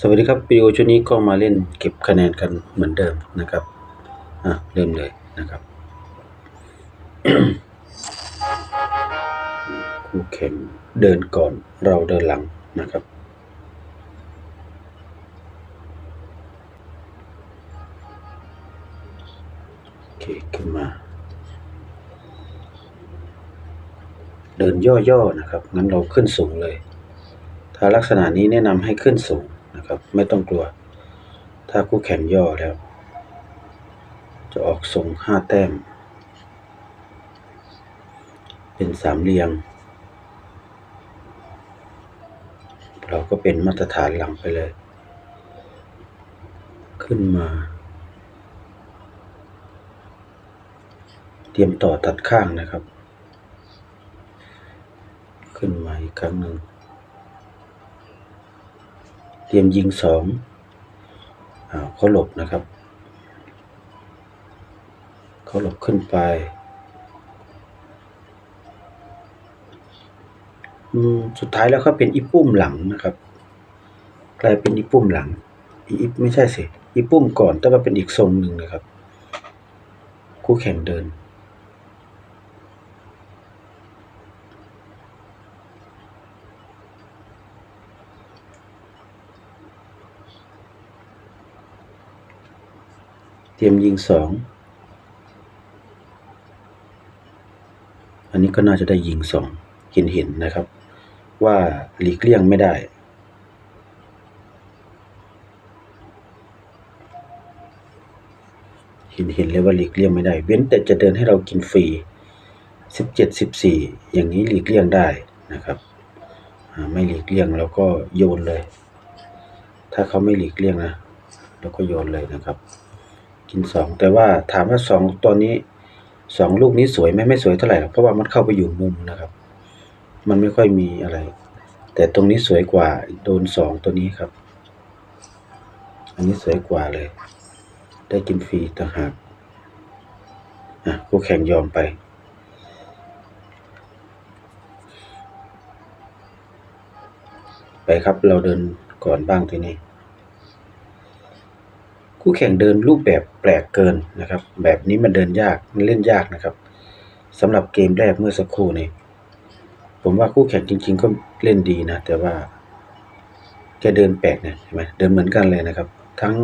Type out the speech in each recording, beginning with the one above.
สวัสดีครับวิดีโอชุดนี้ก็มาเล่นเก็บคะแนนกันเหมือนเดิมนะครับอะเริ่มเลยนะครับคู่แข่งเดินก่อนเราเดินหลังนะครับ โอเคขึ้นมา เดินย่อๆนะครับงั้นเราขึ้นสูงเลย ถ้าลักษณะนี้แนะนำให้ขึ้นสูง นะครับ ไม่ต้องกลัว ถ้าคู่แข่งย่อแล้ว จะออกทรงห้าแต้ม เป็นสามเหลี่ยมเราก็เป็นมาตรฐานหลังไปเลย ขึ้นมา เตรียมต่อตัดข้างนะครับ ขึ้นมาอีกครั้งหนึ่ง เตรียมยิงสองอาเขาหลบนะครับ เขาหลบขึ้นไป สุดท้ายแล้วเขาเป็นอีปุ้มหลังนะครับ กลายเป็นอีปุ้มหลัง อีไม่ใช่สิ อีปุ้มก่อนแต่ว่าเป็นอีกทรงหนึ่งนะครับ คู่แข่งเดิน เตรียมยิงสอง อันนี้ก็น่าจะได้ยิงสองเห็นเห็นนะครับ ว่าหลีกเลี่ยงไม่ได้ เห็นเห็นเลยว่าหลีกเลี่ยงไม่ได้ เว้นแต่จะเดินให้เรากินฟรีสิบเจ็ดสิบสี่อย่างนี้หลีกเลี่ยงได้นะครับไม่หลีกเลี่ยงเราก็โยนเลย ถ้าเขาไม่หลีกเลี่ยงนะเราก็โยนเลยนะครับ กินสองแต่ว่าถามว่าสองตัวนี้สองลูกนี้สวยไหมไม่สวยเท่าไหร่หรอกเพราะว่ามันเข้าไปอยู่มุมนะครับ มันไม่ค่อยมีอะไร แต่ตรงนี้สวยกว่าโดนสองตัวนี้ครับ อันนี้สวยกว่าเลย ได้กินฟรีต่างหากอะคู่แข่งยอมไปไปครับเราเดินก่อนบ้างทีนี้ คู่แข่งเดินรูปแบบแปลกเกินนะครับ แบบนี้มันเดินยากมันเล่นยากนะครับสำหรับเกมแรกเมื่อสักครู่นี้ผมว่าคู่แข่งจริง ๆ ก็เล่นดีนะ แต่ว่าแกเดินแปลกเนี่ยเห็นไหมเดินเหมือนกันเลยนะครับ ทั้ง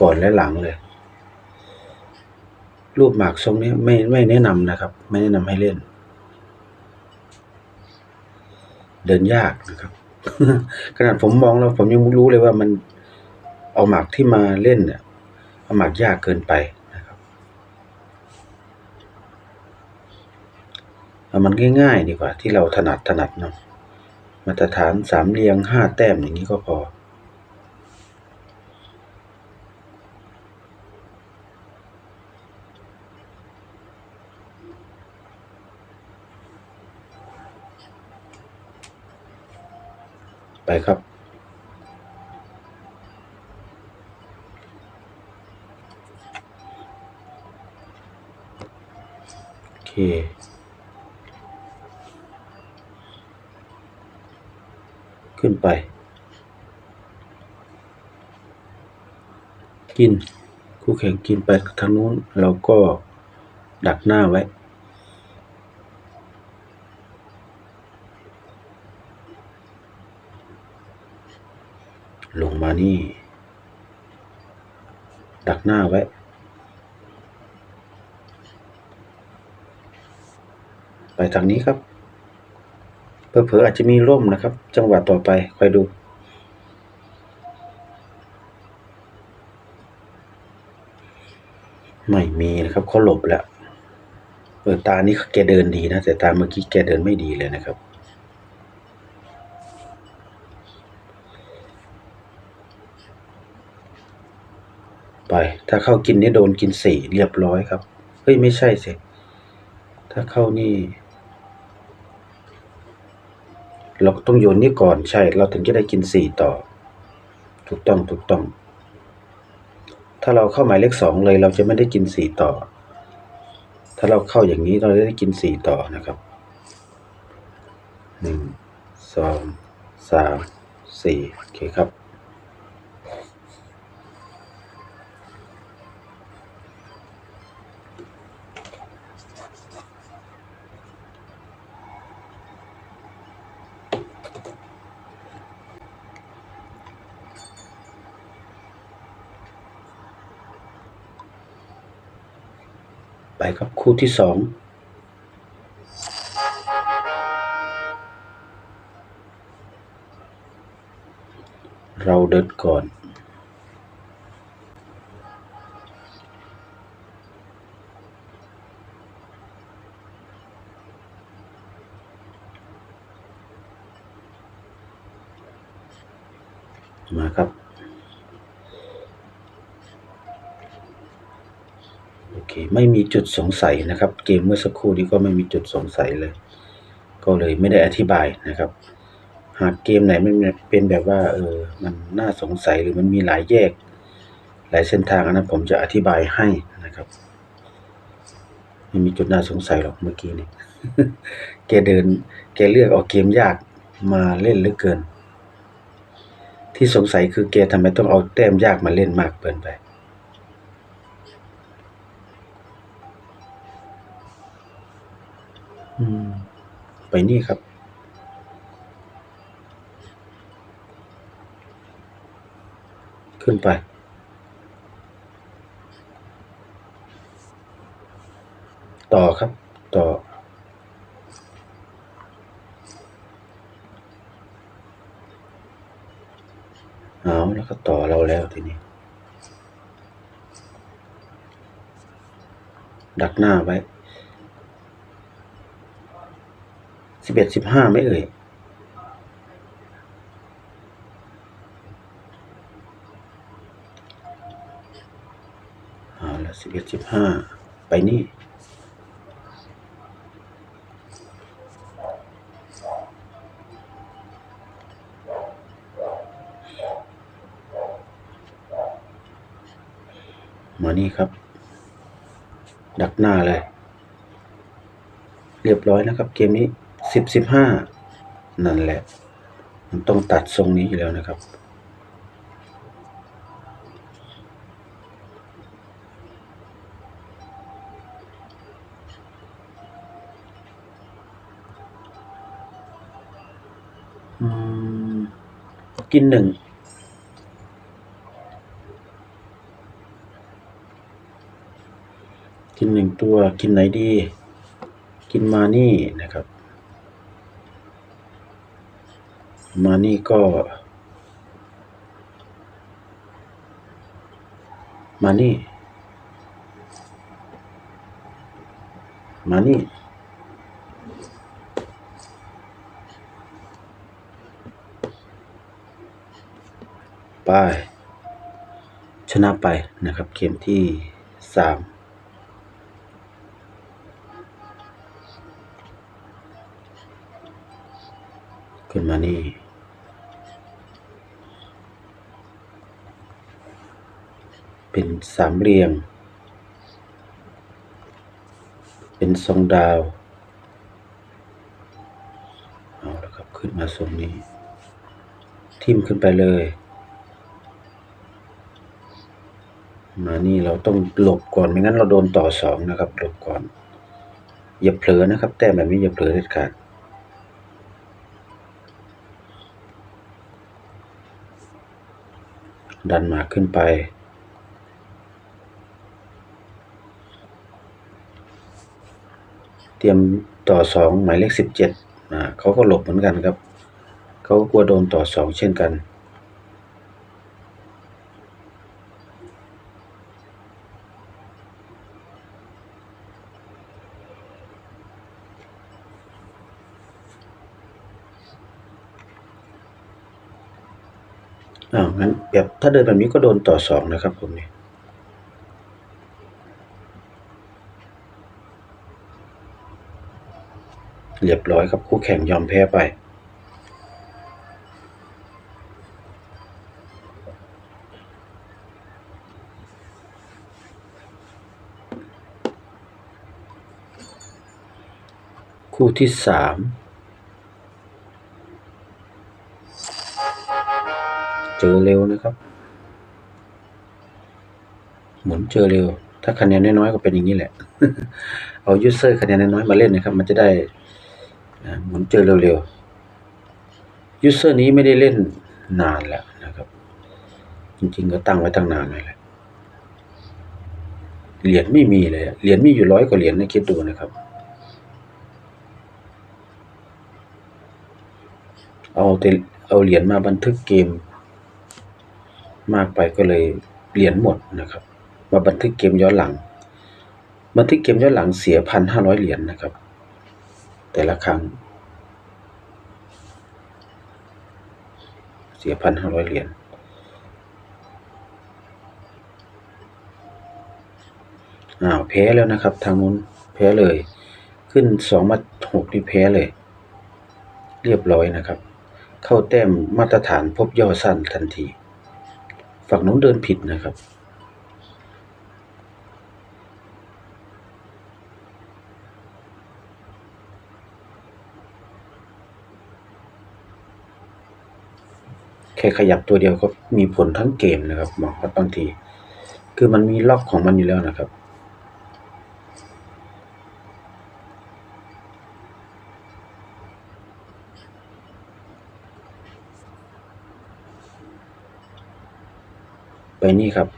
ก่อนและหลังเลย รูปหมากทรงนี้ไม่ไม่แนะนำนะครับ ไม่แนะนำให้เล่น เดินยากนะครับขนาดผมมองแล้วผมยังรู้เลยว่ามัน เอาหมากที่มาเล่นเนี่ยเอาหมากยากเกินไปนะครับเอามันง่าย ๆ ดีกว่าที่เราถนัดถนัดเนาะมาตรฐานสามเรียงห้าแต้มอย่างนี้ก็พอไปครับ ขึ้นไป กิน คู่แข่งกินไปทางนู้น เราก็ดักหน้าไว้ ลงมานี่ ดักหน้าไว้ ไปทางนี้ครับเผลอๆอาจจะมีร่มนะครับ จังหวะต่อไปคอยดู ไม่มีนะครับเขาหลบแล้วเปิดตานี้แกเดินดีนะ แต่ตาเมื่อกี้แกเดินไม่ดีเลยนะครับไป ถ้าเข้ากินนี่โดนกินสี่เรียบร้อยครับ เฮ้ย ไม่ใช่สิ ถ้าเข้านี่ เราต้องโยนนี่ก่อนใช่ เราถึงจะได้กินสี่ต่อ ถูกต้องถูกต้อง ถ้าเราเข้าหมายเลขสองเลย เราจะไม่ได้กินสี่ต่อ ถ้าเราเข้าอย่างนี้เราจะได้กินสี่ต่อนะครับหนึ่งสองสามสี่โอเคครับ ครับคู่ที่สองเราเดินก่อน มาครับ โอเค ไม่มีจุดสงสัยนะครับ เกมเมื่อสักครู่นี้ก็ไม่มีจุดสงสัยเลย ก็เลยไม่ได้อธิบายนะครับ หากเกมไหนไมันเป็นแบบว่าเออมันน่าสงสัยหรือมันมีหลายแยก หลายเส้นทางอันนั้นผมจะอธิบายให้นะครับไม่มีจุดน่าสงสัยหรอกเมื่อกี้นี่แกเดินแกเลือกเอาเกมยากมาเล่นเหลือเกิน ที่สงสัยคือแกทำไมต้องเอาแต้มยากมาเล่นมากเกินไป อืม ไปนี่ครับ ขึ้นไป ต่อครับ ต่อเอาแล้วก็ต่อเราแล้วทีนี้ ดักหน้าไว้ สิบ เอ็ดสิบห้าไม่เอ่ยเอาละสิบเอ็ดสิบห้าไปนี่มานี่ครับ ดักหน้าเลย เรียบร้อยนะครับเกมนี้ สิบสิบห้านั่นแหละ มันต้องตัดทรงนี้อยู่แล้วนะครับ กินหนึ่งกินหนึ่งตัวกินไหนดี กินมานี่นะครับ มานี่ก็ มานี่ มานี่ไปชนะไปนะครับ เกมที่สามขึ้นมานี่ เป็นสามเหลี่ยม เป็นทรงดาวเอาแล้วครับขึ้นมาทรงนี้ ทิ่มขึ้นไปเลย มานี่เราต้องหลบก่อนไม่งั้นเราโดนต่อสองนะครับหลบก่อน อย่าเผลอนะครับ แต้มแบบนี้อย่าเผลอเด็ดขาดดันมาขึ้นไป เตรียมต่อสองหมายเลขสิบเจ็ดอ่าเขาก็หลบเหมือนกันครับ เขาก็กลัวโดนต่อสองเช่นกันอ้าวงั้นแบบถ้าเดินแบบนี้ก็โดนต่อสองนะครับผมเนี่ย เรียบร้อยครับคู่แข่งยอมแพ้ไป คู่ที่สามเจอเร็วนะครับ หมุนเจอเร็ว ถ้าคะแนนน้อยๆก็เป็นอย่างนี้แหละ เอายูเซอร์คะแนนน้อยๆมาเล่นนะครับ มันจะได้ หมุนเจอเร็วๆยูเซอร์นี้ไม่ได้เล่นนานแล้วนะครับ จริงๆก็ตั้งไว้ตั้งนานเลยแหละเหรียญไม่มีเลยเหรียญมีอยู่ร้อยกว่าเหรียญนะคิดดูนะครับ เอาแต่เอาเหรียญมาบันทึกเกม มากไปก็เลยเหรียญหมดนะครับ มาบันทึกเกมย้อนหลัง บันทึกเกมย้อนหลังเสียพันห้าร้อยเหรียญนะครับ แต่ละครั้ง เสียพันห้าร้อยเหรียญอ้าวแพ้แล้วนะครับ ทางนู้นแพ้เลย ขึ้นสองมาหกนี่แพ้เลย เรียบร้อยนะครับ เข้าแต้มมาตรฐานพบย่อสั้นทันที ฝั่งนู้นเดินผิดนะครับ แค่ขยับตัวเดียวก็มีผลทั้งเกมนะครับหมอครับบางที คือมันมีล็อกของมันอยู่แล้วนะครับ ไปนี่ครับ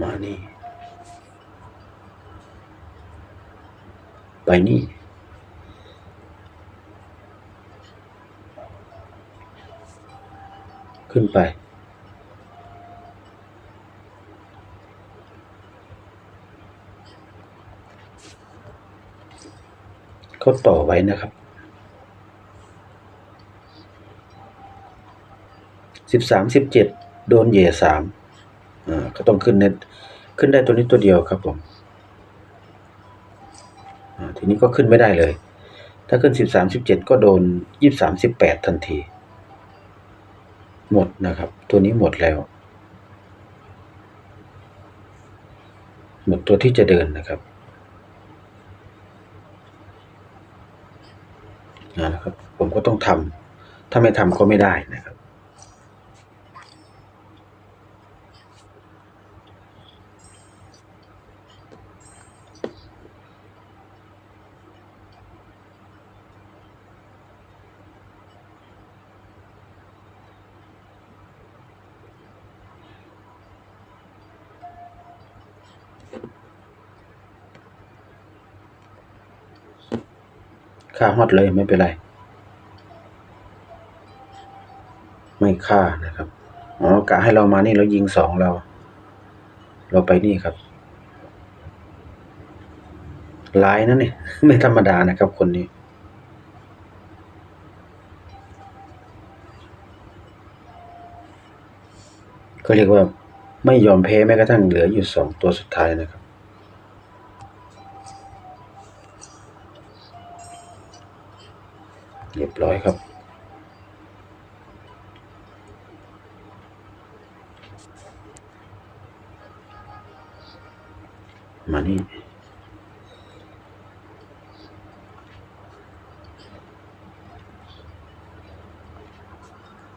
มานี่ ไปนี่ ขึ้นไปเขาต่อไว้นะครับสิบสามสิบเจ็ดโดนเหย่สามอ่าก็ต้องขึ้นเน็ตขึ้นได้ตัวนี้ตัวเดียวครับผมอ่าทีนี้ก็ขึ้นไม่ได้เลย ถ้าขึ้นสิบสามสิบเจ็ดก็โดนยี่สามสิบแปดทันที หมดนะครับ ตัวนี้หมดแล้ว หมดตัวที่จะเดินนะครับนะครับ ผมก็ต้องทำถ้าไม่ทำก็ไม่ได้นะครับาฮอตเลยไม่เป็นไร ไม่ฆ่านะครับอ๋อกะให้เรามานี่แล้วยิงสองเรา เราไปนี่ครับลายนะเนี่ยไม่ธรรมดานะครับคนนี้ ก็เรียกว่าไม่ยอมแพ้แม้กระทั่งเหลืออยู่สองตัวสุดท้ายนะครับ เรียบร้อยครับ มานี่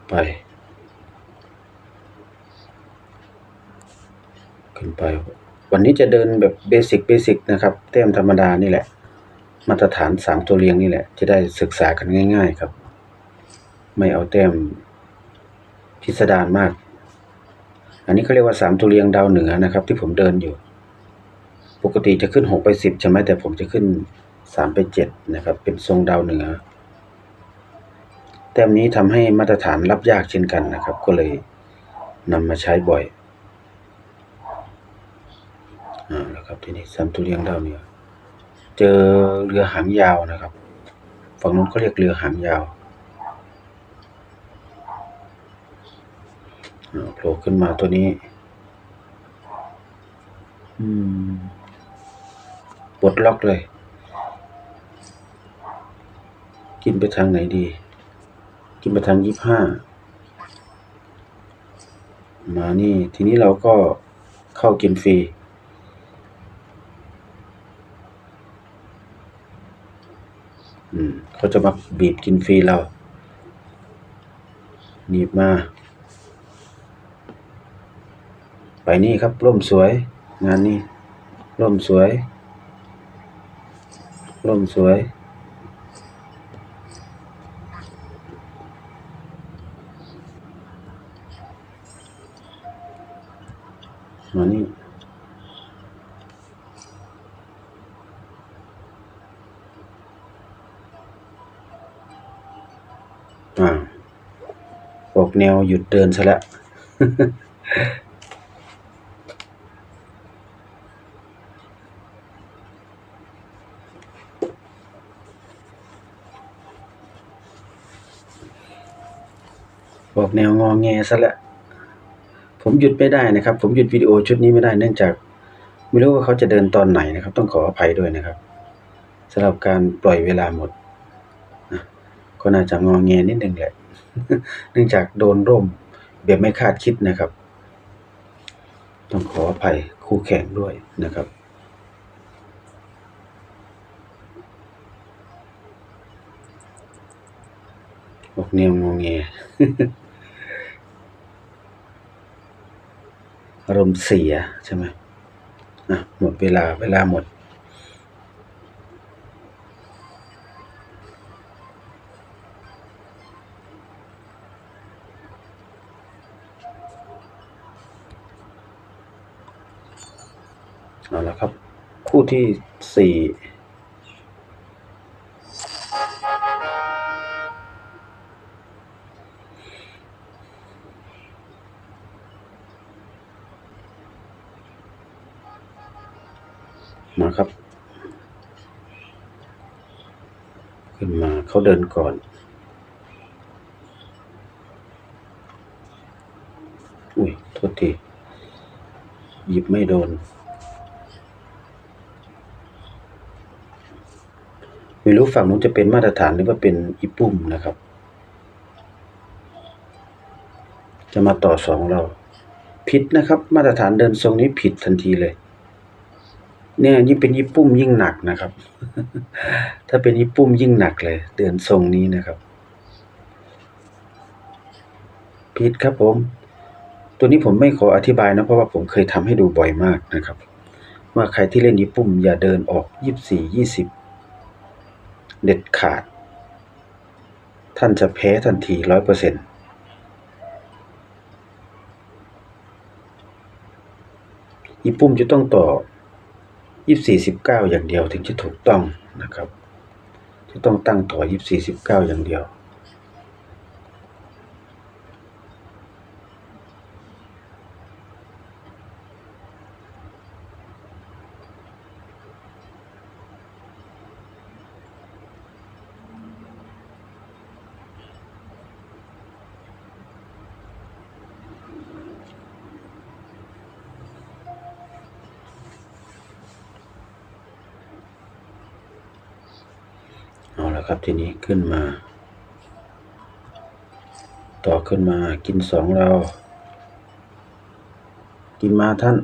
ไป ขึ้นไป วันนี้จะเดินแบบเบสิกเบสิกนะครับแต้มธรรมดานี่แหละ มาตรฐานสามตัวเรียงนี่แหละ จะได้ศึกษากันง่าย ๆ ครับ ไม่เอาแต้มพิสดารมาก อันนี้เขาเรียกว่าสามตัวเรียงดาวเหนือนะครับ ที่ผมเดินอยู่ ปกติจะขึ้นหกไปสิบใช่ไหมแต่ผมจะขึ้นสามไปเจ็ดนะครับ เป็นทรงดาวเหนือ แต้มนี้ทำให้มาตรฐานรับยากเช่นกันนะครับ ก็เลยนำมาใช้บ่อยอ่าแล้วครับทีนี้สามตัวเรียงดาวเหนือ เจอเรือหางยาวนะครับ ฝั่งนู้นก็เรียกเรือหางยาวโผล่ขึ้นมาตัวนี้ปลดล็อกเลย กินไปทางไหนดี กินไปทางยี่ห้ามานี่ ทีนี้เราก็เข้ากินฟรี อืม เขาจะมาบีบกินฟรีเราหนีบมา ไปนี่ครับร่มสวย งานนี้ร่มสวยร่มสวย มานี่ อ่าออกแนวหยุดเดินซะแล้วบอกแนวงอแงซะแล้วผมหยุดไม่ได้นะครับ ผมหยุดวิดีโอชุดนี้ไม่ได้เนื่องจาก ไม่รู้ว่าเขาจะเดินตอนไหนนะครับ ต้องขออภัยด้วยนะครับสำหรับการปล่อยเวลาหมด ก็น่าจะงอแงนิดหนึ่งแหละ เนื่องจากโดนร่มแบบไม่คาดคิดนะครับ ต้องขออภัยคู่แข่งด้วยนะครับออกแนวงอแงอารมณ์เสียใช่ไหมอะหมดเวลาเวลาหมด ที่สี่มาครับ ขึ้นมาเขาเดินก่อนอุ้ยโทษทีหยิบไม่โดน ไม่รู้ฝั่งนู้นจะเป็นมาตรฐานหรือว่าเป็นอีปุ่มนะครับ จะมาต่อสองเรา ผิดนะครับ มาตรฐานเดินทรงนี้ผิดทันทีเลย เนี่ยยิ่งเป็นญี่ปุ่มยิ่งหนักนะครับ ถ้าเป็นญี่ปุ่มยิ่งหนักเลย เดินทรงนี้นะครับ ผิดครับผม ตัวนี้ผมไม่ขออธิบายนะเพราะว่าผมเคยทำให้ดูบ่อยมากนะครับว่าใครที่เล่นญี่ปุ่มอย่าเดินออกยี่สี่ยี่สิบ เด็ดขาด ท่านจะแพ้ทันทีร้อยเปอร์เซ็นต์อีปุ่มจะต้องต่อยี่สี่สิบเก้าอย่างเดียวถึงจะถูกต้องนะครับ จะต้องตั้งต่อยี่สี่สิบเก้าอย่างเดียว เอาละครับทีนี้ขึ้นมา ต่อขึ้นมากินสองเรา กินมาท่าน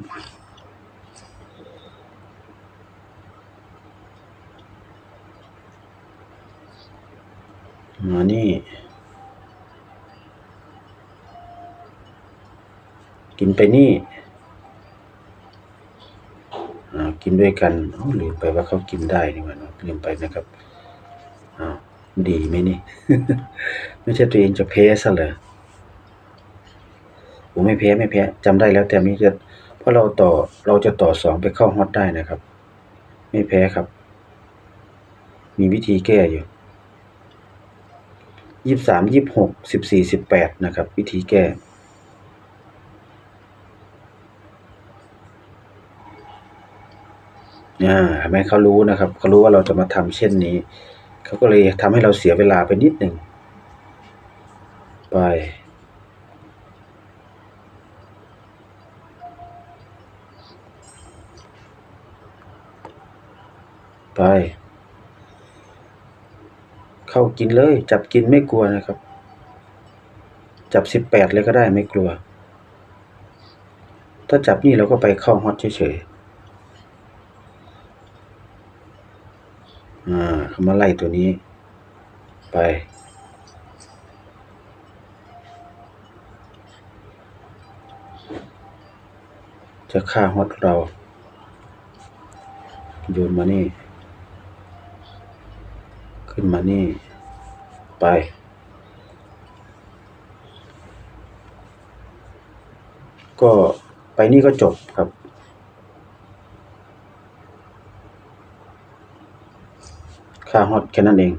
มานี่ กินไปนี่อ่ากินด้วยกันอ๋อลืมไปว่าเขากินได้นี่หว่าเนลืมไปนะครับ ดีไหมนี่ ไม่ใช่ตัวเองจะแพ้ซะเลยผมไม่แพ้ไม่แพ้จำได้แล้ว แต่มีจะเพราะเราต่อเราจะต่อสองไปเข้าฮอตได้นะครับ ไม่แพ้ครับ มีวิธีแก้อยู่ยี่สามยี่หกสิบสี่สิบแปดนะครับ วิธีแก้อ่าเห็นไหมเขารู้นะครับเขารู้ว่าเราจะมาทำเช่นนี้ เขาก็เลยทำให้เราเสียเวลาไปนิดหนึ่ง ไป ไป เข้ากินเลย จับกินไม่กลัวนะครับ จับสิบแปดเลยก็ได้ไม่กลัว ถ้าจับนี่เราก็ไปเข้าฮอตเฉยๆ อ่า เขามาไล่ตัวนี้ไปจะฆ่าฮอตเรา โยนมานี่ ขึ้นมานี่ ไป ก็ไปนี่ก็จบครับ ค่าฮอตแค่นั้นเอง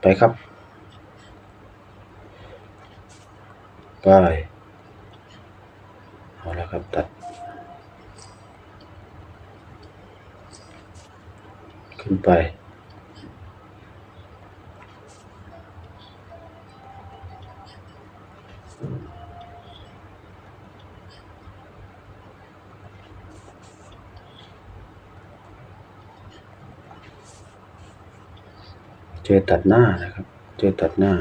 ไปครับ ไป เอาแล้วครับ ตัด ขึ้นไป เจ อตัดหน้านะครับ เจอตัดหน้า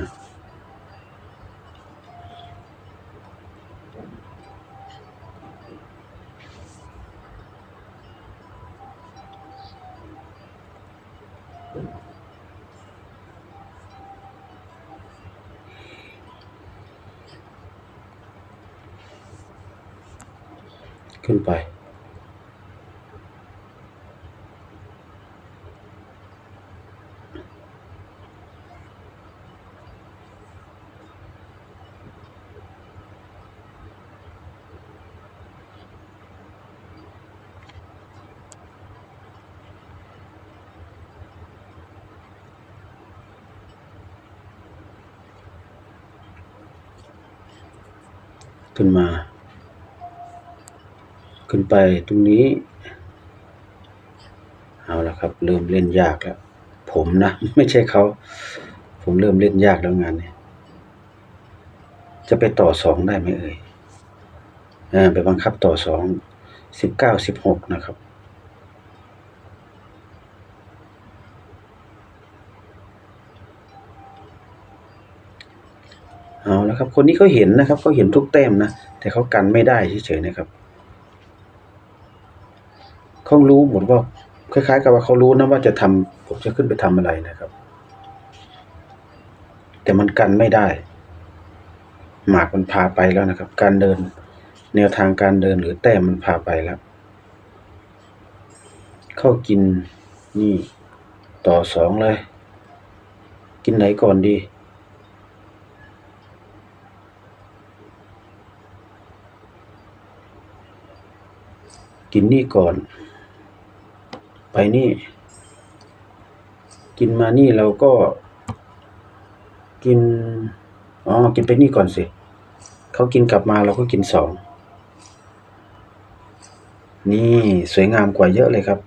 ขึ้นไป ขึ้นมา ขึ้นไปตรงนี้ เอาละครับ เริ่มเล่นยากแล้วผมนะ ไม่ใช่เขา ผมเริ่มเล่นยากแล้วงานนี้จะไปต่อสองได้ไหมเอ่ยอ่าไปบังคับต่อสองสิบเก้าสิบหกนะครับ เอาแล้วครับ คนนี้เขาเห็นนะครับเขาเห็นทุกแต้มนะ แต่เขากันไม่ได้เฉยๆนะครับเขารู้หมดว่าคล้ายๆ กับว่าเขารู้นะว่าจะทำผมจะขึ้นไปทำอะไรนะครับ แต่มันกันไม่ได้ หมากมันพาไปแล้วนะครับ การเดิน แนวทางการเดินหรือแต้มมันพาไปแล้ว เข้ากินนี่ต่อสองเลย กินไหนก่อนดี กินนี่ก่อน ไปนี่ กินมานี่เราก็ กิน อ๋อ กินไปนี่ก่อนสิ เขากินกลับมาเราก็กินสอง นี่สวยงามกว่าเยอะเลยครับ